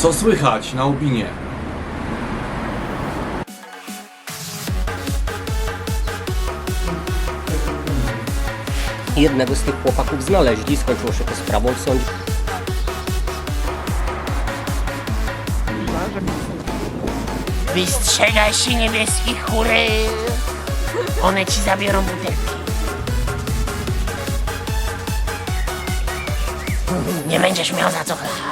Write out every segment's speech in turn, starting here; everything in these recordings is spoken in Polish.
Co słychać na Ubinie? Jednego z tych chłopaków znaleźli, skończyło się to sprawą w sądzie. Wystrzegaj się niebieskich chóry! One ci zabiorą butelki. Nie będziesz miał za co chlać.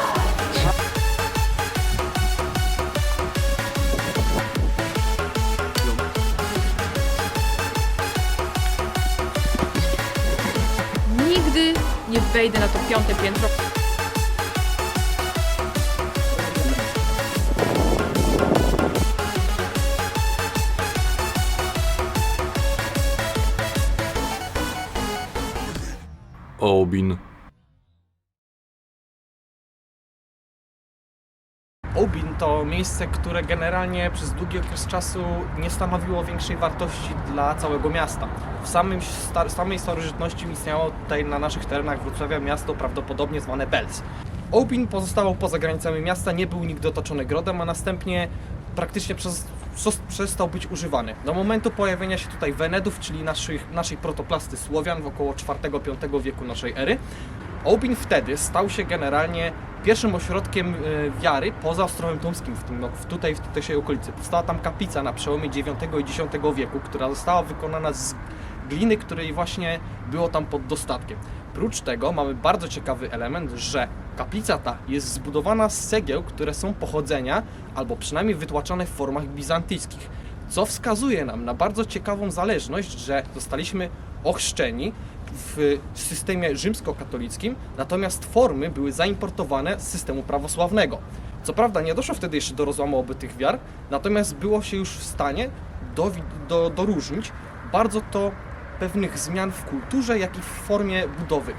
Wejdę na to piąte piętro. Obin. To miejsce, które generalnie przez długi okres czasu nie stanowiło większej wartości dla całego miasta. W samym star- samej starożytności istniało tutaj na naszych terenach Wrocławia miasto prawdopodobnie zwane Bels. Obin pozostawał poza granicami miasta, nie był nigdy otoczony grodem, a następnie praktycznie przez, przes- przestał być używany. Do momentu pojawienia się tutaj Wenedów, czyli naszych, naszej protoplasty Słowian w około IV-V wieku naszej ery, Obin wtedy stał się generalnie pierwszym ośrodkiem e, wiary poza Ostrowem Tumskim w tym, w tutaj w tutejszej okolicy. Powstała tam kaplica na przełomie IX i X wieku, która została wykonana z gliny, której właśnie było tam pod dostatkiem. Prócz tego mamy bardzo ciekawy element, że kaplica ta jest zbudowana z cegieł, które są pochodzenia albo przynajmniej wytłaczane w formach bizantyjskich co wskazuje nam na bardzo ciekawą zależność, że zostaliśmy ochrzczeni w systemie rzymskokatolickim, natomiast formy były zaimportowane z systemu prawosławnego. Co prawda nie doszło wtedy jeszcze do rozłamu obytych wiar, natomiast było się już w stanie dowi- do, doróżnić bardzo to pewnych zmian w kulturze, jak i w formie budowy.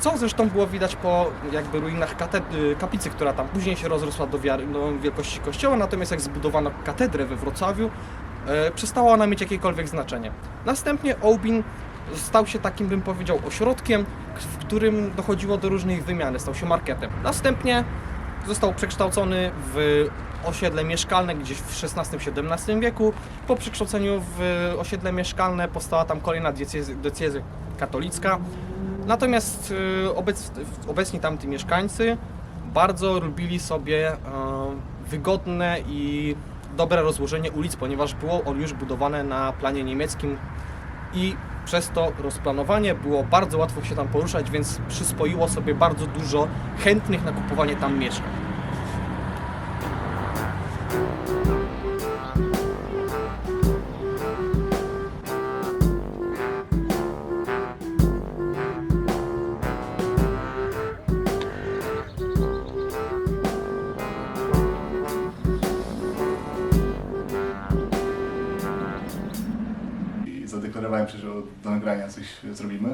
Co zresztą było widać po jakby ruinach y, kaplicy, która tam później się rozrosła do wiary, do wielkości kościoła, natomiast jak zbudowano katedrę we Wrocławiu, e, przestała ona mieć jakiekolwiek znaczenie. Następnie Oubin stał się takim, bym powiedział, ośrodkiem, w którym dochodziło do różnych wymian, stał się marketem. Następnie został przekształcony w osiedle mieszkalne gdzieś w XVI-XVII wieku. Po przekształceniu w osiedle mieszkalne powstała tam kolejna diecezja katolicka. Natomiast y, obec, obecni tamty mieszkańcy bardzo lubili sobie e, wygodne i dobre rozłożenie ulic, ponieważ było on już budowane na planie niemieckim i przez to rozplanowanie było bardzo łatwo się tam poruszać, więc przyswoiło sobie bardzo dużo chętnych na kupowanie tam mieszkań. Zrobimy.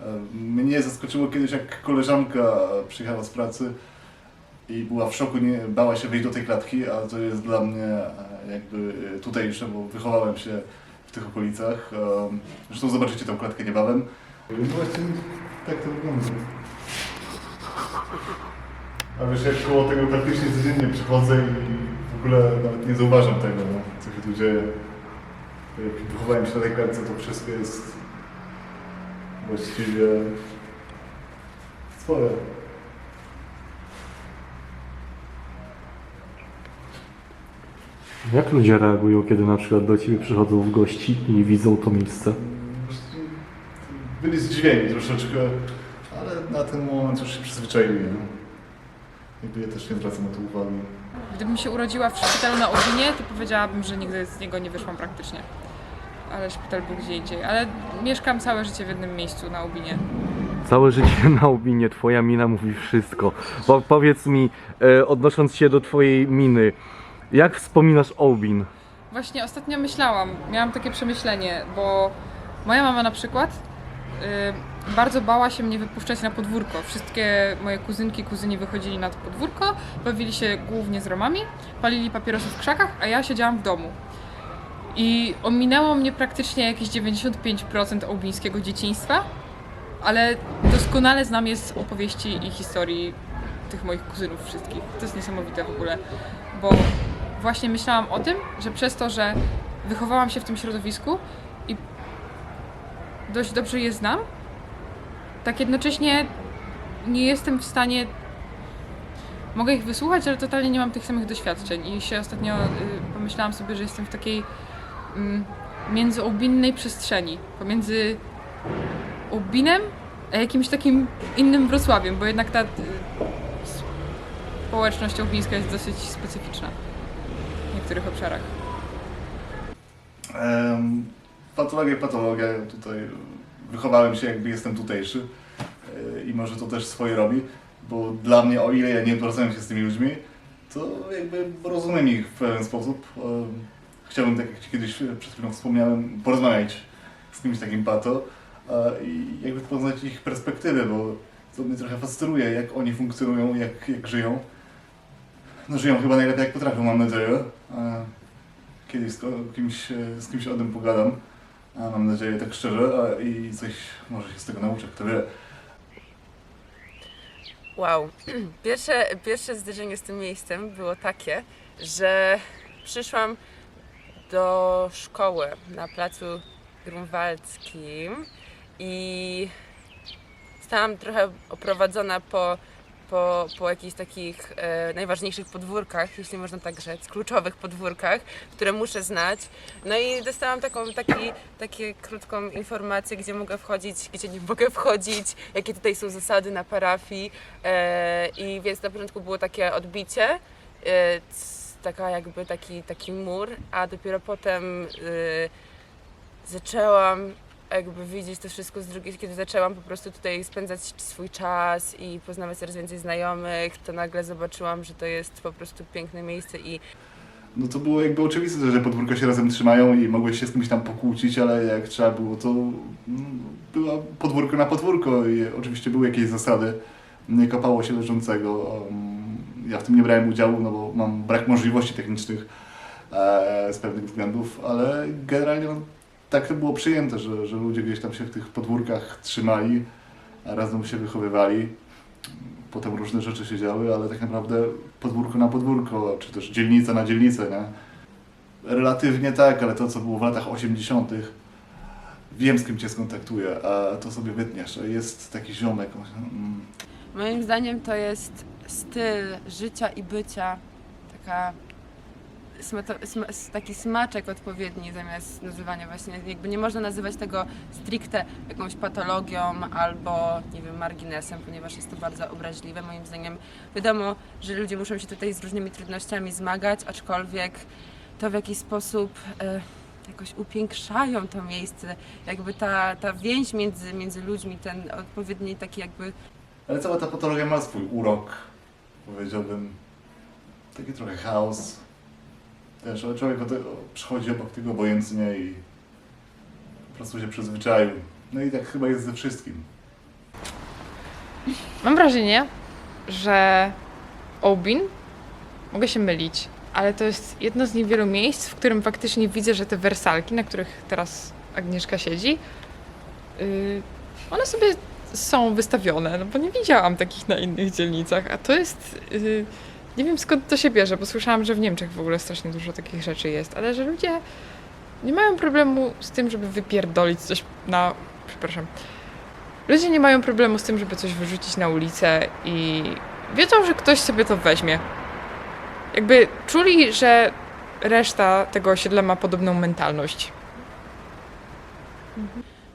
E, Mnie zaskoczyło kiedyś, jak koleżanka przyjechała z pracy i była w szoku, nie, bała się wyjść do tej klatki, a to jest dla mnie e, jakby tutejsze, bo wychowałem się w tych okolicach. E, Zresztą zobaczycie tę klatkę niebawem. Właśnie tak to wygląda. A wiesz, jak koło tego praktycznie codziennie przychodzę i w ogóle nawet nie zauważam tego, no, co się tu dzieje. Jak wychowałem się na tej klatce, to wszystko jest właściwie swoje. Jak ludzie reagują, kiedy na przykład do ciebie przychodzą w gości i widzą to miejsce? Byli zdziwieni troszeczkę, ale na ten moment już się przyzwyczaiłem. Jakby ja też nie zwracam na to uwagi. Gdybym się urodziła w szpitalu na Obinie, to powiedziałabym, że nigdy z niego nie wyszłam praktycznie. Ale szpital był gdzie indziej. Ale mieszkam całe życie w jednym miejscu na Obinie. Całe życie na obinie, twoja mina mówi wszystko. Po, powiedz mi, e, odnosząc się do twojej miny, jak wspominasz Obin? Właśnie ostatnio myślałam, miałam takie przemyślenie, bo moja mama na przykład y, bardzo bała się mnie wypuszczać na podwórko. Wszystkie moje kuzynki, kuzyni wychodzili na to podwórko, bawili się głównie z romami, palili papierosy w krzakach, a ja siedziałam w domu. I ominęło mnie praktycznie jakieś 95% ołbińskiego dzieciństwa, ale doskonale znam je z opowieści i historii tych moich kuzynów wszystkich. To jest niesamowite w ogóle, bo właśnie myślałam o tym, że przez to, że wychowałam się w tym środowisku i dość dobrze je znam, tak jednocześnie nie jestem w stanie. Mogę ich wysłuchać, ale totalnie nie mam tych samych doświadczeń. I się ostatnio y, pomyślałam sobie, że jestem w takiej międzyobinnej przestrzeni pomiędzy Obinem a jakimś takim innym Wrocławiem, bo jednak ta y, społeczność obińska jest dosyć specyficzna w niektórych obszarach. Em, patologia, patologia. Tutaj wychowałem się, jakby jestem tutejszy e, i może to też swoje robi, bo dla mnie, o ile ja nie doradzam się z tymi ludźmi, to jakby rozumiem ich w pewien sposób. Em, Chciałbym, tak jak Ci kiedyś przed chwilą wspomniałem, porozmawiać z kimś takim pato i jakby poznać ich perspektywę, bo to mnie trochę fascynuje, jak oni funkcjonują, jak, jak żyją. No żyją chyba najlepiej jak potrafią, mam nadzieję. Kiedyś z kimś, e, z kimś o tym pogadam, mam nadzieję tak szczerze i coś może się z tego nauczę, kto wie. Wow. Pierwsze, pierwsze zderzenie z tym miejscem było takie, że przyszłam do szkoły na placu Grunwaldzkim i zostałam trochę oprowadzona po, po, po jakichś takich e, najważniejszych podwórkach, jeśli można tak rzec, kluczowych podwórkach, które muszę znać. No i dostałam taką, taki, takie krótką informację, gdzie mogę wchodzić, gdzie nie mogę wchodzić, jakie tutaj są zasady na parafii. E, I więc na początku było takie odbicie, e, taka jakby taki, taki mur, a dopiero potem e, zaczęłam jakby widzieć to wszystko z drugiej, kiedy zaczęłam po prostu tutaj spędzać swój czas i poznawać coraz więcej znajomych, to nagle zobaczyłam, że to jest po prostu piękne miejsce i No to było jakby oczywiste, że podwórko się razem trzymają i mogłeś się z kimś tam pokłócić, ale jak trzeba było, to mm, była podwórko na podwórko i oczywiście były jakieś zasady. Nie kopało się leżącego. Um, Ja w tym nie brałem udziału, no bo mam brak możliwości technicznych e, z pewnych względów, ale generalnie no, tak to było przyjęte, że, że ludzie gdzieś tam się w tych podwórkach trzymali, razem się wychowywali. Potem różne rzeczy się działy, ale tak naprawdę podwórko na podwórko, czy też dzielnica na dzielnicę, nie? Relatywnie tak, ale to co było w latach 80. Wiem z kim cię skontaktuję, a to sobie wytniesz. Jest taki ziomek. moim zdaniem to jest styl życia i bycia, taka taki smaczek odpowiedni zamiast nazywania właśnie, jakby nie można nazywać tego stricte jakąś patologią albo, nie wiem, marginesem, ponieważ jest to bardzo obraźliwe. Moim zdaniem wiadomo, że ludzie muszą się tutaj z różnymi trudnościami zmagać, aczkolwiek to w jakiś sposób e, jakoś upiększają to miejsce, jakby ta, ta więź między, między ludźmi, ten odpowiedni taki jakby Ale cała ta patologia ma swój urok, powiedziałbym. Taki trochę chaos. Też, ale człowiek o te- o- przychodzi obok tego obojętnie i po prostu się przyzwyczaił. No i tak chyba jest ze wszystkim. Mam wrażenie, że Obin, mogę się mylić, ale to jest jedno z niewielu miejsc, w którym faktycznie widzę, że te wersalki, na których teraz Agnieszka siedzi, yy, one sobie są wystawione, no bo nie widziałam takich na innych dzielnicach, a to jest... Yy, nie wiem skąd to się bierze, bo słyszałam, że w Niemczech w ogóle strasznie dużo takich rzeczy jest, ale że ludzie nie mają problemu z tym, żeby wypierdolić coś na... Przepraszam. Ludzie nie mają problemu z tym, żeby coś wyrzucić na ulicę i wiedzą, że ktoś sobie to weźmie. Jakby czuli, że reszta tego osiedla ma podobną mentalność.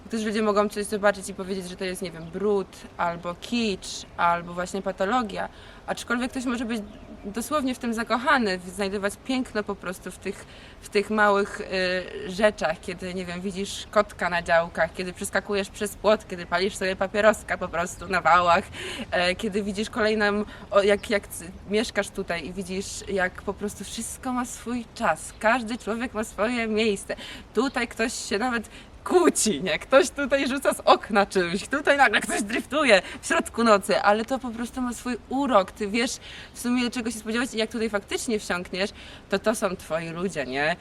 Niektórzy ludzie mogą coś zobaczyć i powiedzieć, że to jest, nie wiem, brud, albo kicz, albo właśnie patologia, aczkolwiek ktoś może być dosłownie w tym zakochany, znajdować piękno po prostu w tych, w tych małych y, rzeczach, kiedy, nie wiem, widzisz kotka na działkach, kiedy przeskakujesz przez płot, kiedy palisz sobie papieroska po prostu na wałach, e, kiedy widzisz kolejną, o, jak, jak mieszkasz tutaj i widzisz, jak po prostu wszystko ma swój czas, każdy człowiek ma swoje miejsce. Tutaj ktoś się nawet kłóci, nie? Ktoś tutaj rzuca z okna czymś, tutaj nagle ktoś driftuje w środku nocy, ale to po prostu ma swój urok. Ty wiesz w sumie czego się spodziewać i jak tutaj faktycznie wsiąkniesz, to to są twoi ludzie, nie?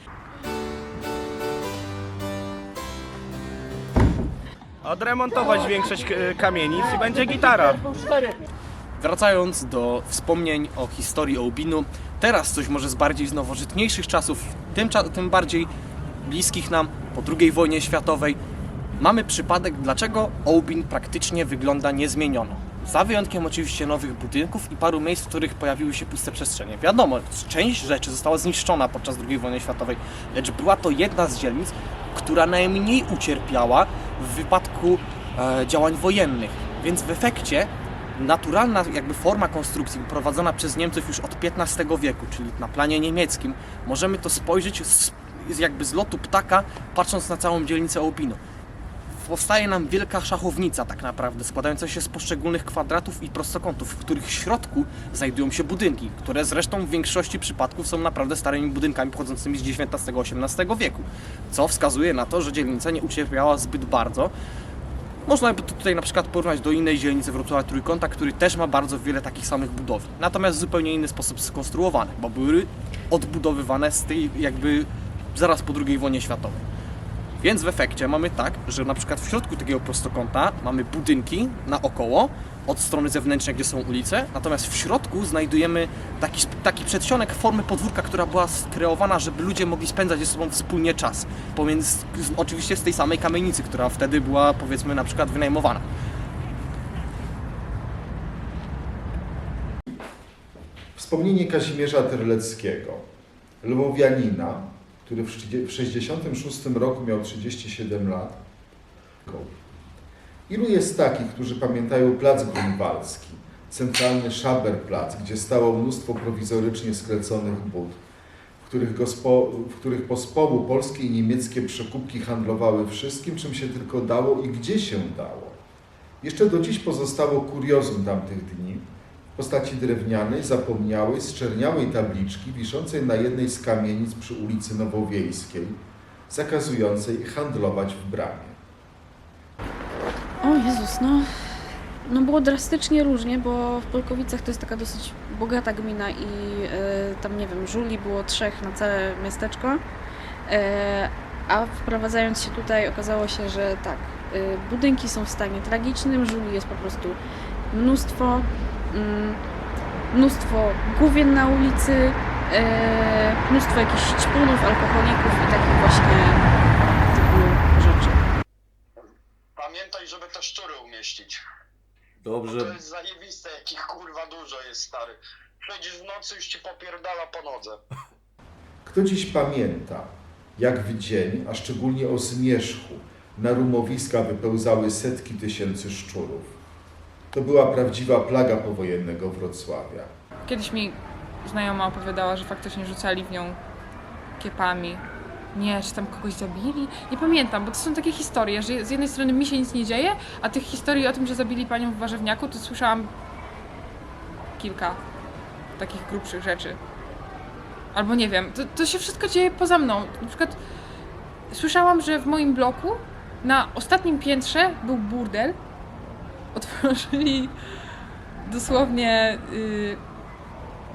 Odremontować większość e, kamienic i będzie gitara. Wracając do wspomnień o historii Ołbinu, teraz coś może z bardziej z nowożytniejszych czasów, tym, cza- tym bardziej bliskich nam po II wojnie światowej, mamy przypadek, dlaczego Ołbin praktycznie wygląda niezmieniono. Za wyjątkiem oczywiście nowych budynków i paru miejsc, w których pojawiły się puste przestrzenie. Wiadomo, część rzeczy została zniszczona podczas II wojny światowej, lecz była to jedna z dzielnic, która najmniej ucierpiała w wypadku e, działań wojennych. Więc w efekcie naturalna jakby forma konstrukcji prowadzona przez Niemców już od XV wieku, czyli na planie niemieckim, możemy to spojrzeć z, z jakby z lotu ptaka, patrząc na całą dzielnicę Ołbinu. Powstaje nam wielka szachownica tak naprawdę, składająca się z poszczególnych kwadratów i prostokątów, w których środku znajdują się budynki, które zresztą w większości przypadków są naprawdę starymi budynkami pochodzącymi z XIX-XVIII wieku, co wskazuje na to, że dzielnica nie ucierpiała zbyt bardzo, można by to tutaj na przykład porównać do innej dzielnicy Wrocławia Trójkąta, który też ma bardzo wiele takich samych budowli. Natomiast w zupełnie inny sposób skonstruowane, bo były odbudowywane z tej jakby zaraz po II wojnie światowej. Więc w efekcie mamy tak, że na przykład w środku takiego prostokąta mamy budynki naokoło, od strony zewnętrznej, gdzie są ulice, natomiast w środku znajdujemy taki, taki przedsionek formy podwórka, która była skreowana, żeby ludzie mogli spędzać ze sobą wspólnie czas. Pomiędzy, oczywiście z tej samej kamienicy, która wtedy była powiedzmy na przykład wynajmowana. Wspomnienie Kazimierza Terleckiego, lwowianina, który w 1966 roku miał 37 lat. Ilu jest takich, którzy pamiętają Plac Grunwaldzki, centralny Szaberplatz, gdzie stało mnóstwo prowizorycznie skleconych bud, w których, gospo, w których polskie i niemieckie przekupki handlowały wszystkim, czym się tylko dało i gdzie się dało. Jeszcze do dziś pozostało kuriozum tamtych dni, postaci drewnianej, zapomniałej, zczerniałej tabliczki wiszącej na jednej z kamienic przy ulicy Nowowiejskiej, zakazującej handlować w bramie. O Jezus, no. No było drastycznie różnie, bo w Polkowicach to jest taka dosyć bogata gmina i e, tam, nie wiem, żuli było trzech na całe miasteczko. E, a wprowadzając się tutaj okazało się, że tak, e, budynki są w stanie tragicznym, żuli jest po prostu mnóstwo, mnóstwo główien na ulicy, e, mnóstwo jakichś ćpunów, alkoholików i takich właśnie typu rzeczy. Pamiętaj, żeby te szczury umieścić. To Dobrze. jest zajebiste, jakich kurwa dużo jest, stary. Przejdziesz w nocy, już ci popierdala po nodze. Kto dziś pamięta, jak w dzień, a szczególnie o zmierzchu, na rumowiska wypełzały setki tysięcy szczurów? To była prawdziwa plaga powojennego Wrocławia. Kiedyś mi znajoma opowiadała, że faktycznie rzucali w nią kiepami. Nie, czy tam kogoś zabili? Nie pamiętam, bo to są takie historie, że z jednej strony mi się nic nie dzieje, a tych historii o tym, że zabili panią w warzywniaku, to słyszałam kilka takich grubszych rzeczy. Albo nie wiem, to, to się wszystko dzieje poza mną. Na przykład słyszałam, że w moim bloku na ostatnim piętrze był burdel. Otworzyli dosłownie, yy,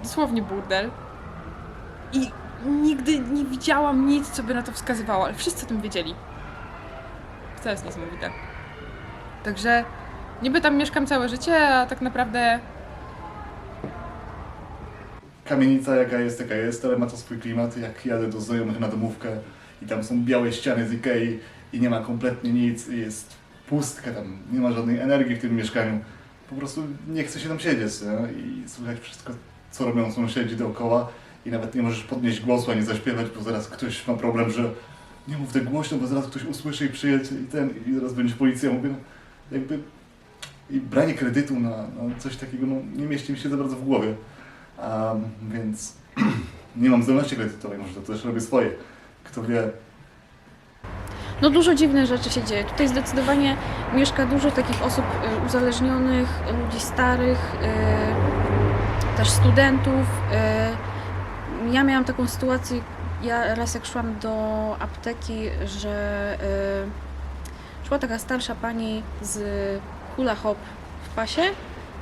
dosłownie burdel. I nigdy nie widziałam nic, co by na to wskazywało, ale wszyscy o tym wiedzieli. To jest niesamowite. Także niby tam mieszkam całe życie, a tak naprawdę Kamienica jaka jest, taka jest, ale ma to swój klimat. Jak jadę do znajomych na domówkę i tam są białe ściany z Ikei i nie ma kompletnie nic, i jest pustka tam, nie ma żadnej energii w tym mieszkaniu. Po prostu nie chce się tam siedzieć nie? i słychać wszystko, co robią sąsiedzi dookoła i nawet nie możesz podnieść głosu ani zaśpiewać, bo zaraz ktoś ma problem, że nie mów tak głośno, bo zaraz ktoś usłyszy i przyjedzie i ten, i zaraz będzie policja. Mówię, no, jakby i branie kredytu na, na coś takiego, no, nie mieści mi się za bardzo w głowie. Um, więc nie mam zdolności kredytowej, może to też robię swoje. Kto wie, No dużo dziwnych rzeczy się dzieje. Tutaj zdecydowanie mieszka dużo takich osób y, uzależnionych, ludzi starych, y, też studentów. y. Ja miałam taką sytuację, ja raz jak szłam do apteki, że szła taka starsza pani z hula hop w pasie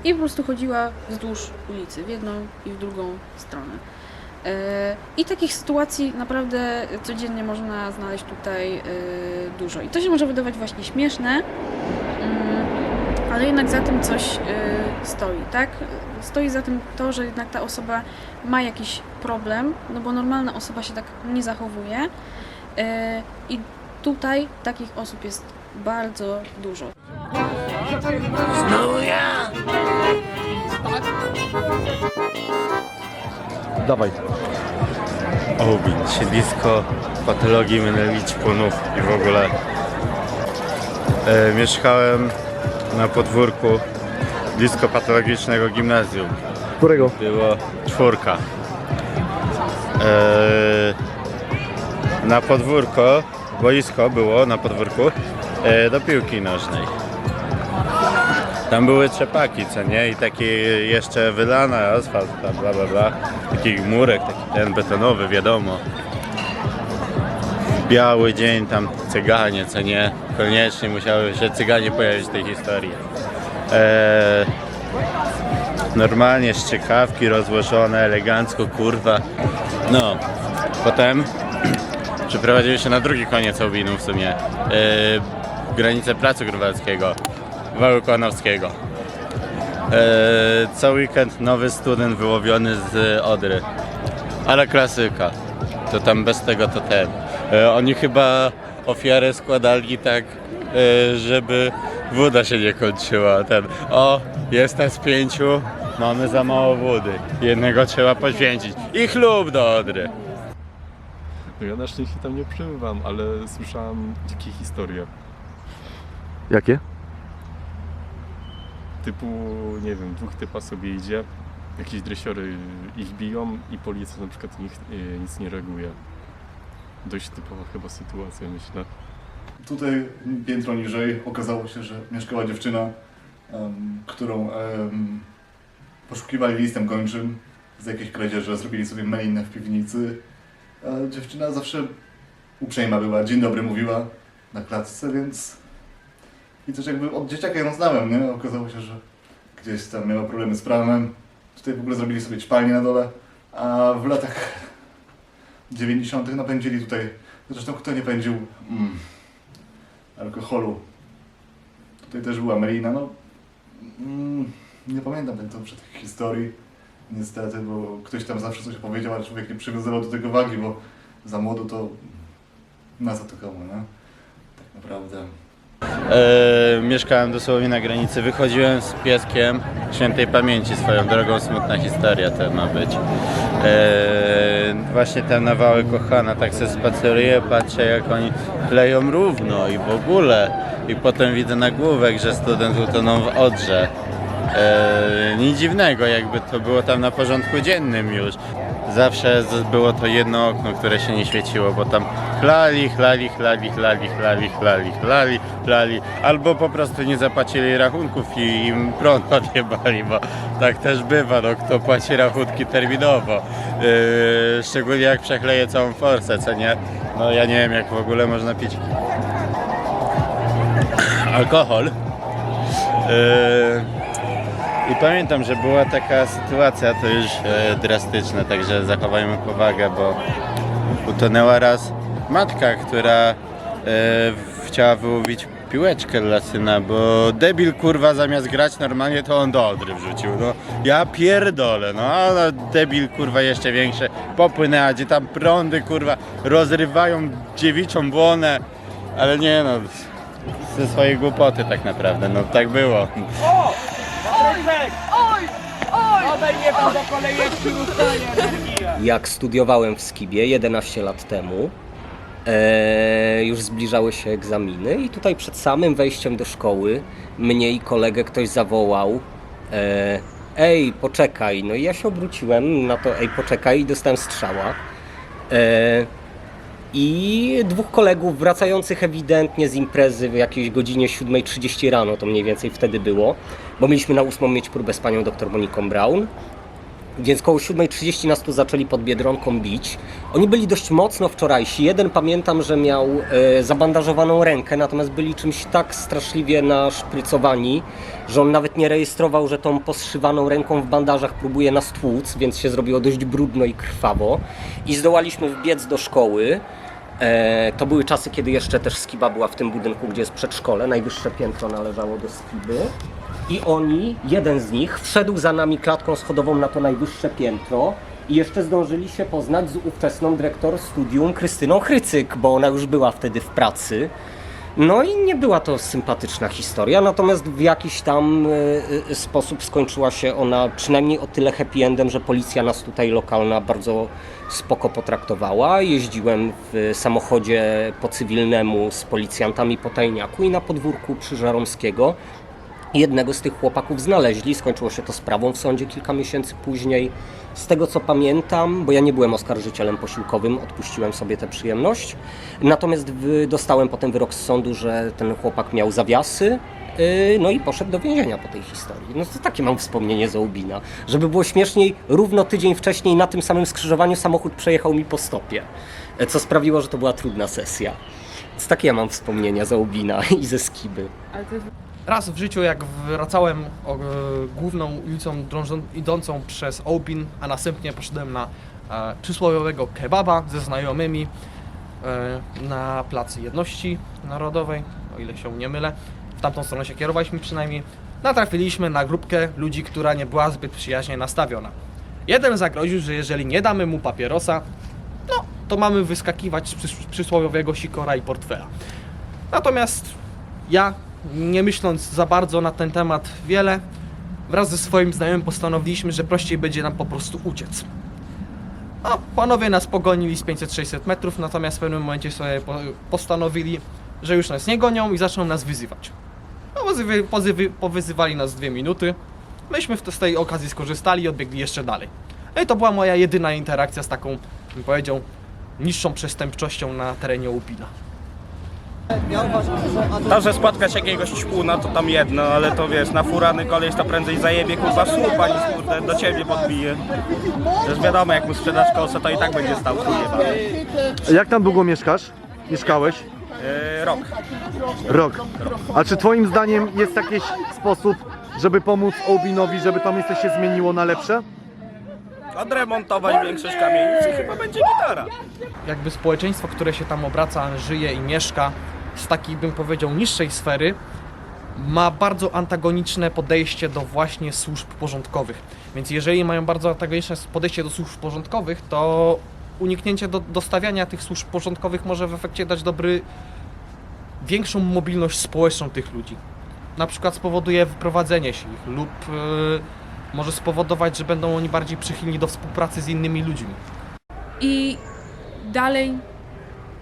i po prostu chodziła wzdłuż ulicy, w jedną i w drugą stronę. E, I takich sytuacji naprawdę codziennie można znaleźć tutaj e, dużo. I to się może wydawać właśnie śmieszne, mm, ale jednak za tym coś e, stoi, tak? Stoi za tym to, że jednak ta osoba ma jakiś problem, no bo normalna osoba się tak nie zachowuje. I tutaj takich osób jest bardzo dużo. Znowu ja! Dawaj. Ołbin, siedlisko patologii mylić punów i w ogóle. E, mieszkałem na podwórku blisko patologicznego gimnazjum. Którego? Było czwórka. E, na podwórko, boisko było na podwórku e, do piłki nożnej. Tam były trzepaki, co nie? I taki jeszcze wylany asfalt, bla bla bla. Taki murek, taki ten betonowy, wiadomo. Biały dzień, tam cyganie, co nie? Koniecznie musiały się cyganie pojawić w tej historii. Eee, normalnie szczekawki rozłożone, elegancko, kurwa. No, potem przeprowadziły się na drugi koniec Ołbinu w sumie. Eee, granicę Placu Grunwaldzkiego. Wały Konowskiego. Eee, co weekend nowy student wyłowiony z Odry. Ale klasyka. To tam bez tego to ten. Eee, oni chyba ofiarę składali tak, eee, żeby woda się nie kończyła. Ten, o, jest nas pięciu, mamy za mało wody. Jednego trzeba poświęcić. I chlub do Odry. No ja na szczęście tam nie przybywam, ale słyszałam dzikie historie. Jakie? Typu, nie wiem, dwóch typa sobie idzie, jakieś dresiory ich biją i policja na przykład nich, y, nic nie reaguje. Dość typowa chyba sytuacja, myślę. Tutaj piętro niżej okazało się, że mieszkała dziewczyna, którą poszukiwali listem gończym z jakiejś kradzieży, zrobili sobie mainę w piwnicy. A dziewczyna zawsze uprzejma była, dzień dobry mówiła na klatce, więc i też jakby od dzieciaka ją znałem, nie? Okazało się, że gdzieś tam miała problemy z prawem. Tutaj w ogóle zrobili sobie ćpalnię na dole, a w latach 90. napędzili tutaj, zresztą kto nie pędził mm, alkoholu. Tutaj też była Melina, no mm, nie pamiętam tak dobrze tych historii, niestety, bo ktoś tam zawsze coś powiedział, ale człowiek nie przywiązywał do tego wagi, bo za młodo to na co to komu, nie? Tak naprawdę. E, mieszkałem dosłownie na granicy. Wychodziłem z pieskiem świętej pamięci swoją drogą, smutna historia to ma być. E, właśnie tam na wały kochana, tak se spaceruję, patrzę jak oni kleją równo i w ogóle. I potem widzę nagłówek, że student utonął w Odrze. E, nic dziwnego, jakby to było tam na porządku dziennym już. Zawsze było to jedno okno, które się nie świeciło, bo tam chlali, chlali, chlali, chlali, chlali, chlali, chlali, chlali, albo po prostu nie zapłacili rachunków i im prąd odjebali, bo tak też bywa, no kto płaci rachunki terminowo. Yy, szczególnie jak przechleje całą forsę, co nie? No ja nie wiem jak w ogóle można pić alkohol. Yy, i pamiętam, że była taka sytuacja, to już e, drastyczna, także zachowajmy powagę, bo utonęła raz matka, która e, chciała wyłowić piłeczkę dla syna, bo debil kurwa zamiast grać normalnie to on do Odry wrzucił. No ja pierdolę, no ale debil kurwa jeszcze większe popłynęła, gdzie tam prądy kurwa rozrywają dziewiczą błonę, ale nie no, ze swojej głupoty tak naprawdę, no tak było. Jak studiowałem w Skibie 11 lat temu, E, już zbliżały się egzaminy i tutaj przed samym wejściem do szkoły mnie i kolegę ktoś zawołał e, Ej, poczekaj. No i ja się obróciłem na to ej, poczekaj i dostałem strzała. E, I dwóch kolegów wracających ewidentnie z imprezy w jakiejś godzinie 7.30 rano, to mniej więcej wtedy było, bo mieliśmy na ósmą mieć próbę z panią dr Moniką Brown. Więc koło 7.30 nas tu zaczęli pod Biedronką bić. Oni byli dość mocno wczorajsi. Jeden pamiętam, że miał e, zabandażowaną rękę, natomiast byli czymś tak straszliwie naszprycowani, że on nawet nie rejestrował, że tą poszywaną ręką w bandażach próbuje nas tłuc, więc się zrobiło dość brudno i krwawo. I zdołaliśmy wbiec do szkoły. E, to były czasy, kiedy jeszcze też Skiba była w tym budynku, gdzie jest przedszkole. Najwyższe piętro należało do Skiby. I oni, jeden z nich, wszedł za nami klatką schodową na to najwyższe piętro i jeszcze zdążyli się poznać z ówczesną dyrektor studium Krystyną Chrycyk, bo ona już była wtedy w pracy. No i nie była to sympatyczna historia, natomiast w jakiś tam y, sposób skończyła się ona przynajmniej o tyle happy endem, że policja nas tutaj lokalna bardzo spoko potraktowała. Jeździłem w samochodzie po cywilnemu z policjantami po tajniaku i na podwórku przy Żaromskiego Jednego z tych chłopaków znaleźli, skończyło się to sprawą w sądzie kilka miesięcy później. Z tego co pamiętam, bo ja nie byłem oskarżycielem posiłkowym, odpuściłem sobie tę przyjemność. Natomiast dostałem potem wyrok z sądu, że ten chłopak miał zawiasy, yy, no i poszedł do więzienia po tej historii. No to takie mam wspomnienie z Ołbina. Żeby było śmieszniej, równo tydzień wcześniej na tym samym skrzyżowaniu samochód przejechał mi po stopie, e, co sprawiło, że to była trudna sesja. Więc takie ja mam wspomnienia z Ołbina i ze Skiby. Raz w życiu, jak wracałem o, e, główną ulicą drążą, idącą przez Ołbin, a następnie poszedłem na e, przysłowiowego kebaba ze znajomymi e, na Plac Jedności Narodowej, o ile się nie mylę. W tamtą stronę się kierowaliśmy przynajmniej. Natrafiliśmy na grupkę ludzi, która nie była zbyt przyjaźnie nastawiona. Jeden zagroził, że jeżeli nie damy mu papierosa, no to mamy wyskakiwać z przys- przysłowiowego sikora i portfela. Natomiast ja, nie myśląc za bardzo na ten temat wiele, wraz ze swoim znajomym postanowiliśmy, że prościej będzie nam po prostu uciec. A panowie nas pogonili z 500-600 metrów, natomiast w pewnym momencie sobie po- postanowili, że już nas nie gonią i zaczną nas wyzywać. No, powyzywali nas dwie minuty. Myśmy z tej okazji skorzystali i odbiegli jeszcze dalej. No i to była moja jedyna interakcja z taką, bym powiedział, niższą przestępczością na terenie Łupina. To, że spotkać jakiegoś ćpuna to tam jedno, ale to wiesz, na furany koleś to prędzej zajebie kurwa słupa niż kurde do ciebie podbije. Już wiadomo, jak mu sprzedasz kosę, to i tak będzie stał chuj Jak tam długo mieszkasz? Mieszkałeś? yy, Rok. Rok. A czy twoim zdaniem jest jakiś sposób, żeby pomóc Ołbinowi, żeby to miejsce się zmieniło na lepsze? Odremontować większość kamienic i chyba będzie gitara. jakby społeczeństwo, które się tam obraca, żyje i mieszka z takiej, bym powiedział, niższej sfery, ma bardzo antagoniczne podejście do właśnie służb porządkowych. Więc jeżeli mają bardzo antagoniczne podejście do służb porządkowych, to uniknięcie do, dostawiania tych służb porządkowych może w efekcie dać dobry, większą mobilność społeczną tych ludzi. Na przykład spowoduje wyprowadzenie się ich lub yy, może spowodować, że będą oni bardziej przychylni do współpracy z innymi ludźmi. I dalej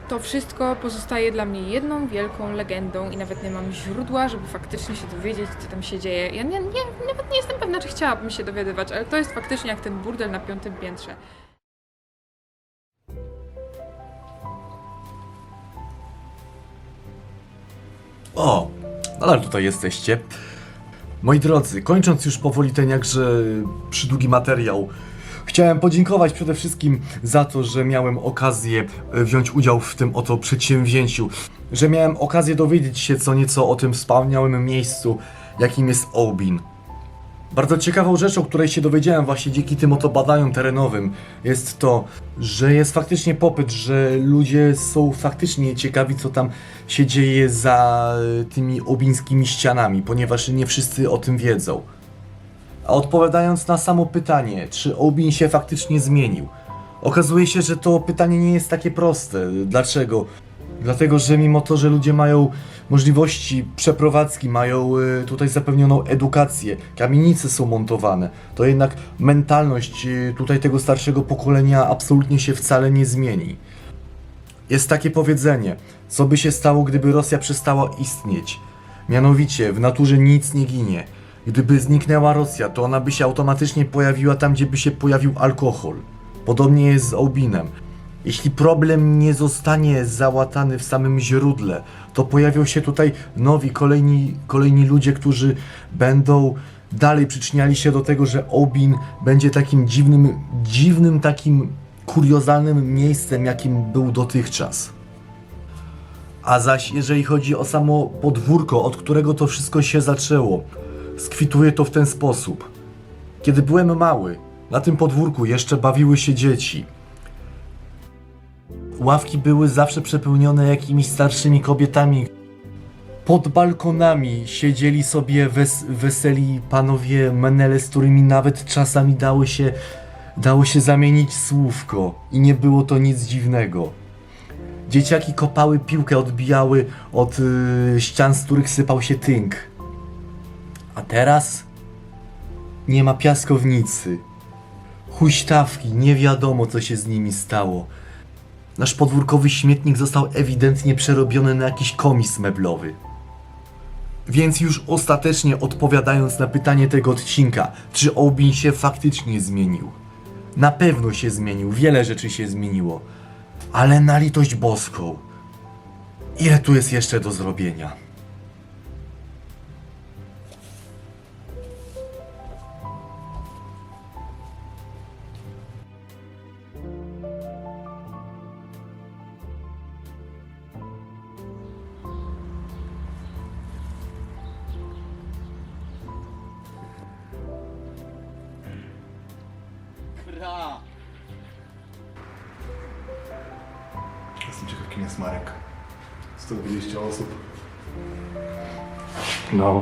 to wszystko pozostaje dla mnie jedną wielką legendą i nawet nie mam źródła, żeby faktycznie się dowiedzieć, co tam się dzieje. Ja nie, nie, nawet nie jestem pewna, czy chciałabym się dowiadywać, ale to jest faktycznie jak ten burdel na piątym piętrze. O, nadal tutaj jesteście. Moi drodzy, kończąc już powoli ten jakże przydługi materiał, chciałem podziękować przede wszystkim za to, że miałem okazję e, wziąć udział w tym oto przedsięwzięciu, że miałem okazję dowiedzieć się co nieco o tym wspaniałym miejscu, jakim jest Obin. Bardzo ciekawą rzeczą, której się dowiedziałem właśnie dzięki tym oto badaniom terenowym, jest to, że jest faktycznie popyt, że ludzie są faktycznie ciekawi, co tam się dzieje za e, tymi obińskimi ścianami, ponieważ nie wszyscy o tym wiedzą. A odpowiadając na samo pytanie, czy Obin się faktycznie zmienił, okazuje się, że to pytanie nie jest takie proste. Dlaczego? Dlatego, że mimo to, że ludzie mają możliwości przeprowadzki, mają y, tutaj zapewnioną edukację, kamienice są montowane, to jednak mentalność y, tutaj tego starszego pokolenia absolutnie się wcale nie zmieni. Jest takie powiedzenie, co by się stało, gdyby Rosja przestała istnieć. Mianowicie, w naturze nic nie ginie. Gdyby zniknęła Rosja, to ona by się automatycznie pojawiła tam, gdzie by się pojawił alkohol. Podobnie jest z Aubinem. Jeśli problem nie zostanie załatany w samym źródle, to pojawią się tutaj nowi, kolejni, kolejni ludzie, którzy będą dalej przyczyniali się do tego, że Obin będzie takim dziwnym, dziwnym takim kuriozalnym miejscem, jakim był dotychczas. A zaś jeżeli chodzi o samo podwórko, od którego to wszystko się zaczęło, skwituje to w ten sposób. Kiedy byłem mały, na tym podwórku jeszcze bawiły się dzieci. Ławki były zawsze przepełnione jakimiś starszymi kobietami. Pod balkonami siedzieli sobie wes weseli panowie menele, z którymi nawet czasami dało się, dało się zamienić słówko i nie było to nic dziwnego. Dzieciaki kopały piłkę, odbijały od y, ścian, z których sypał się tynk. A teraz nie ma piaskownicy. Huśtawki, nie wiadomo co się z nimi stało. Nasz podwórkowy śmietnik został ewidentnie przerobiony na jakiś komis meblowy. Więc już ostatecznie odpowiadając na pytanie tego odcinka, czy Obin się faktycznie zmienił? Na pewno się zmienił, wiele rzeczy się zmieniło. Ale na litość boską, ile tu jest jeszcze do zrobienia?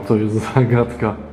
To jest zagadka.